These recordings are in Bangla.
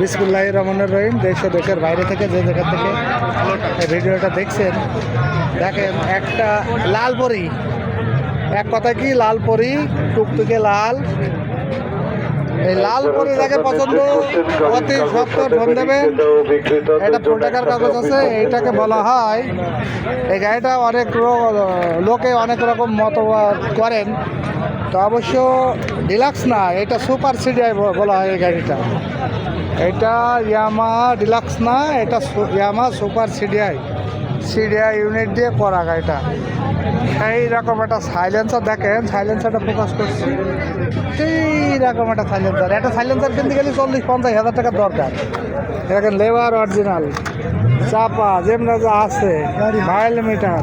বিসমুল্লাহ রহমানুর রহিম, দেশ ও দেশের বাইরে থেকে যে জায়গা থেকে ভিডিওটা দেখছেন, দেখেন একটা লাল পরি। এক কথা কি লাল পরি? টুকটুকে লাল। এই লাল পরি যাকে পছন্দ, অতি সত্তর ফোন দেবে। এটা ফুল কাগজ আছে, এইটাকে বলা হয়। এই গাড়িটা অনেক লোকে অনেক রকম মতবাদ করেন। তো অবশ্য ডিলাক্স না, এটা সুপার সিডিআই বলা হয় এই গাড়িটা। এটা ইয়ামা ডিলাক্স না, এটা Yamaha Super CDI CDI unit দিয়ে করা গাড়িটা। এই রকম একটা সাইলেন্সার দেখেন সাইলেন্সারটা ফোকাস করছি। সেই রকম একটা সাইলেন্সার একটা সাইলেন্সার কিনতে গেলে চল্লিশ, পঞ্চাশ হাজার টাকার দরকার। দেখেন, লেবার অরিজিনাল চাপা, যেমন আছে মাইল মিটার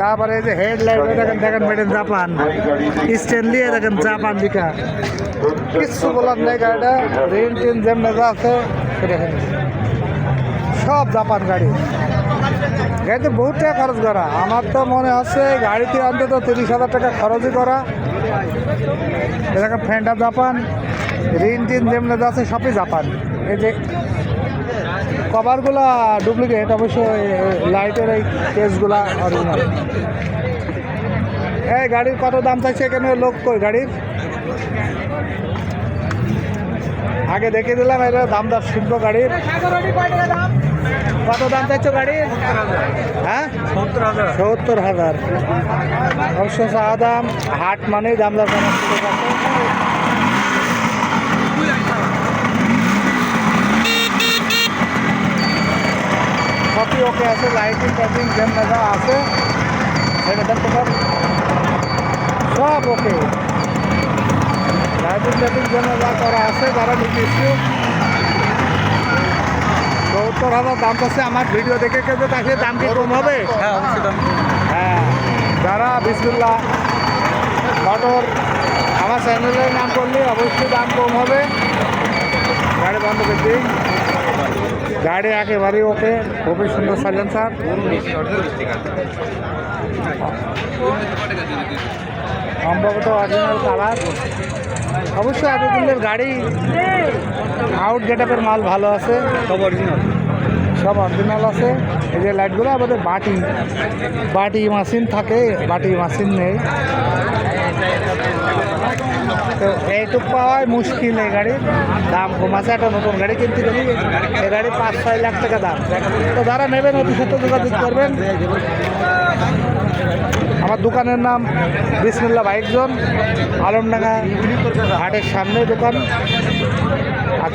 তারপরে এই যে হেডলাইট দেখেন দেখেন মেড ইন জাপান স্টেনলি দেখেন জাপান লিখা কিচ্ছু বলার নেই গাড়িটা। রিন টিন যেমন আছে দেখেন। সব জাপান গাড়ি। গাড়িতে বহুত টাকা খরচ করা। আমার তো মনে হচ্ছে গাড়িতে অন্তত তিরিশ হাজার টাকা খরচই করা। এলাকা ফ্যান্টা জাপান, রিন টিন যেমন আছে সবই জাপান। এই যে কভারগুলা ডুপ্লিকেট অবশ্য লাইটের এই কেসগুলা অরিজিনাল এই গাড়ির কত দাম চাইছে এখানে লোক কই গাড়ির? আগে দেখে দিলাম এটা দাম দর শুনব গাড়ির। কত দাম চাইছো গাড়ির হ্যাঁ? সত্তর হাজার। অবশ্য চা দাম হাট মানেই দাম করার সবই ওকে আছে লাইটিং টাইটিং যেম যা আছে সেটা দেখতে পার সব ওকে। লাইটিং টাইটিং যেন যা করা আছে যারা নিতে সত্তর হাজার দাম পাচ্ছে আমার ভিডিও দেখে কেউ তাকে দাম কি কম হবে? হ্যাঁ যারা বিসমুল্লাহ। মোটর আমার চ্যানেলের নাম করলে অবশ্যই দাম কম হবে। গাড়ি বন্ধ করে দিই। গাড়ি একেবারেই ওকে খুবই সুন্দর সাইলেন্সার। সম্ভবত অরিজিনাল কালার অবশ্যই এতদিনের গাড়ি। আউট গেটআপের মাল ভালো আছে। সব অরিজিনাল সব অরিজিনাল আছে। এই যে লাইটগুলো আমাদের বাটি। বাটি মেশিন থাকে, বাটি মেশিন নেই। তো এইটুক পাওয়াই মুশকিল এই গাড়ির। দাম কম আছে একটা নতুন গাড়ি কিনতে গেলে। এই গাড়ি পাঁচ, ছয় লাখ টাকা দাম। তো যারা নেবেন অতি সত্য যোগাযোগ করবেন। আমার দোকানের নাম বিসমুল্লাহ বাইক জোন আলমডাঙ্গা হাটের সামনে দোকান।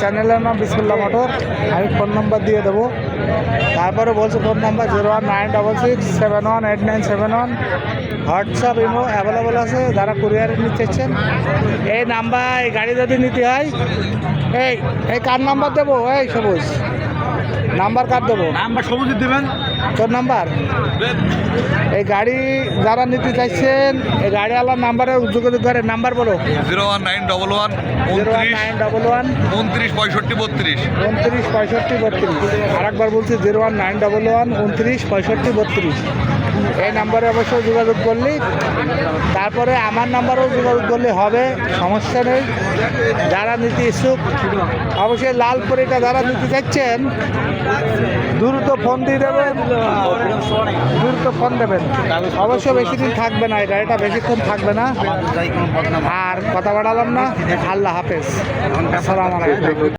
চ্যানেলের নাম বিসমুল্লাহ মোটর। আমি ফোন নাম্বার দিয়ে দেবো। তারপরে বলছি phone number zero one nine double six seven one eight nine seven one. WhatsApp, imo available আছে, যারা কুরিয়ারে নিতে চাচ্ছেন। এই নাম্বার, এই গাড়ি যদি নিতে হয়, এই এই কার নাম্বার দেবো? এই সবুজ। নাম্বার কার দেবো? নাম্বার সবুজ দেবেন। তোর নাম্বার? এই গাড়ি যারা নিতে চাইছেন এই গাড়িওয়ালার নাম্বারে যোগাযোগ করে নাম্বার বলো। Zero one nine double one zero one nine double one উনত্রিশ পঁয়ষট্টি বত্রিশ। উনত্রিশ পঁয়ষট্টি বত্রিশ। আরেকবার বলছি zero one nine double one উনত্রিশ পঁয়ষট্টি বত্রিশ। এই নাম্বারে অবশ্যই যোগাযোগ করলি। তারপরে আমার নাম্বারেও যোগাযোগ করলে হবে, সমস্যা নেই। যারা নিতে ইচ্ছুক, অবশ্যই লাল পরিটা যারা নিতে চাচ্ছেন দ্রুত ফোন দিয়ে দেবেন। দ্রুত ফোন দেবেন। অবশ্য বেশি দিন থাকবে না এটা এটা বেশিক্ষণ থাকবে না। আর কথা বাড়ালাম না। আল্লাহ হাফেজ। আসসালামু আলাইকুম।